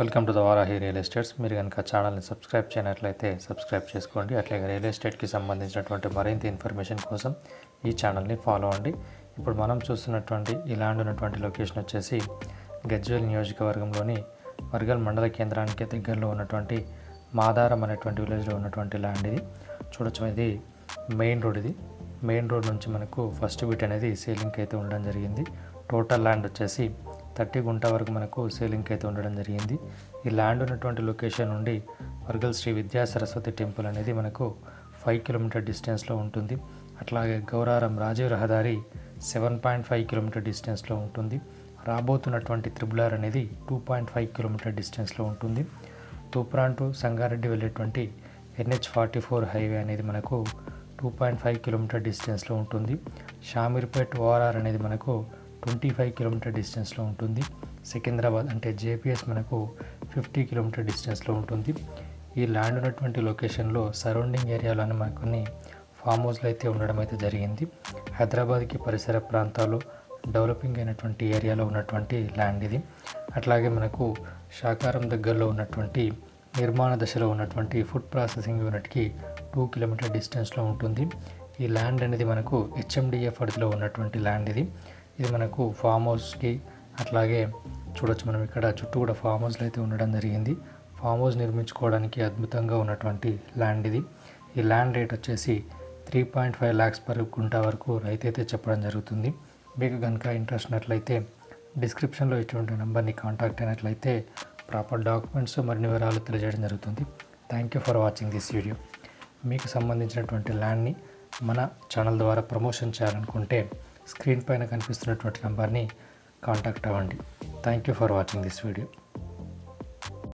Welcome to the Varahi real estates. మీరు కనుక ఛానల్ని సబ్స్క్రైబ్ చేయనట్లయితే సబ్స్క్రైబ్ చేసుకోండి. అట్లాగే రియల్ ఎస్టేట్కి సంబంధించినటువంటి మరింత ఇన్ఫర్మేషన్ కోసం ఈ ఛానల్ని ఫాలో అవ్వండి. ఇప్పుడు మనం చూస్తున్నటువంటి ఈ ల్యాండ్ ఉన్నటువంటి లొకేషన్ వచ్చేసి గజ్వేల్ నియోజకవర్గంలోని వర్గల్ మండల కేంద్రానికి దగ్గరలో ఉన్నటువంటి మాదారం అనేటువంటి విలేజ్లో ఉన్నటువంటి ల్యాండ్ ఇది. చూడొచ్చు ఇది మెయిన్ రోడ్ ఇది. మెయిన్ రోడ్ నుంచి మనకు ఫస్ట్ బిట్ అనేది సేలింగ్కి అయితే ఉండడం జరిగింది. టోటల్ ల్యాండ్ వచ్చేసి థర్టీ గుంట వరకు మనకు సేలింగ్ అయితే ఉండడం జరిగింది. ఈ ల్యాండ్ ఉన్నటువంటి లొకేషన్ నుండి వర్గల్ శ్రీ విద్యా సరస్వతి టెంపుల్ అనేది మనకు ఫైవ్ కిలోమీటర్ డిస్టెన్స్లో ఉంటుంది. అట్లాగే గౌరారం రాజీవ్ రహదారి సెవెన్ పాయింట్ ఫైవ్ కిలోమీటర్ డిస్టెన్స్లో ఉంటుంది. రాబోతున్నటువంటి త్రిబులార్ అనేది టూ పాయింట్ ఫైవ్ కిలోమీటర్ డిస్టెన్స్లో ఉంటుంది. తూప్రాన్ టు సంగారెడ్డి వెళ్ళేటువంటి ఎన్హెచ్ ఫార్టీ ఫోర్ హైవే అనేది మనకు టూ పాయింట్ ఫైవ్ కిలోమీటర్ డిస్టెన్స్లో ఉంటుంది. షామీర్పేట్ ఓఆర్ఆర్ అనేది మనకు ట్వంటీ ఫైవ్ కిలోమీటర్ డిస్టెన్స్లో ఉంటుంది. సికింద్రాబాద్ అంటే జేపీఎస్ మనకు ఫిఫ్టీ కిలోమీటర్ డిస్టెన్స్లో ఉంటుంది. ఈ ల్యాండ్ ఉన్నటువంటి లొకేషన్లో సరౌండింగ్ ఏరియాలోనే మనకు కొన్ని ఫామ్ హౌస్లు అయితే ఉండడం అయితే జరిగింది. హైదరాబాద్కి పరిసర ప్రాంతాలు డెవలపింగ్ అయినటువంటి ఏరియాలో ఉన్నటువంటి ల్యాండ్ ఇది. అట్లాగే మనకు శాకారం దగ్గరలో ఉన్నటువంటి నిర్మాణ దశలో ఉన్నటువంటి ఫుడ్ ప్రాసెసింగ్ యూనిట్కి టూ కిలోమీటర్ డిస్టెన్స్లో ఉంటుంది. ఈ ల్యాండ్ అనేది మనకు హెచ్ఎండిఏ పరిధిలో ఉన్నటువంటి ల్యాండ్ ఇది. ఇది మనకు ఫామ్ హౌస్కి అట్లాగే చూడొచ్చు మనం ఇక్కడ చుట్టూ కూడా ఫామ్ హౌస్లు అయితే ఉండడం జరిగింది. ఫామ్ హౌస్ నిర్మించుకోవడానికి అద్భుతంగా ఉన్నటువంటి ల్యాండ్ ఇది. ఈ ల్యాండ్ రేట్ వచ్చేసి three point five lakhs per గుంట వరకు రైతు అయితే చెప్పడం జరుగుతుంది. మీకు కనుక ఇంట్రెస్ట్ ఉన్నట్లయితే డిస్క్రిప్షన్లో ఇటువంటి నెంబర్ని కాంటాక్ట్ అయినట్లయితే ప్రాపర్ డాక్యుమెంట్స్ మరిన్ని వివరాలు తెలియజేయడం జరుగుతుంది. Thank you for watching this video మీకు సంబంధించినటువంటి ల్యాండ్ని మన ఛానల్ ద్వారా ప్రమోషన్ చేయాలనుకుంటే స్క్రీన్ పైన కనిపిస్తున్నటువంటి నెంబర్ని కాంటాక్ట్ అవ్వండి. Thank you for watching this video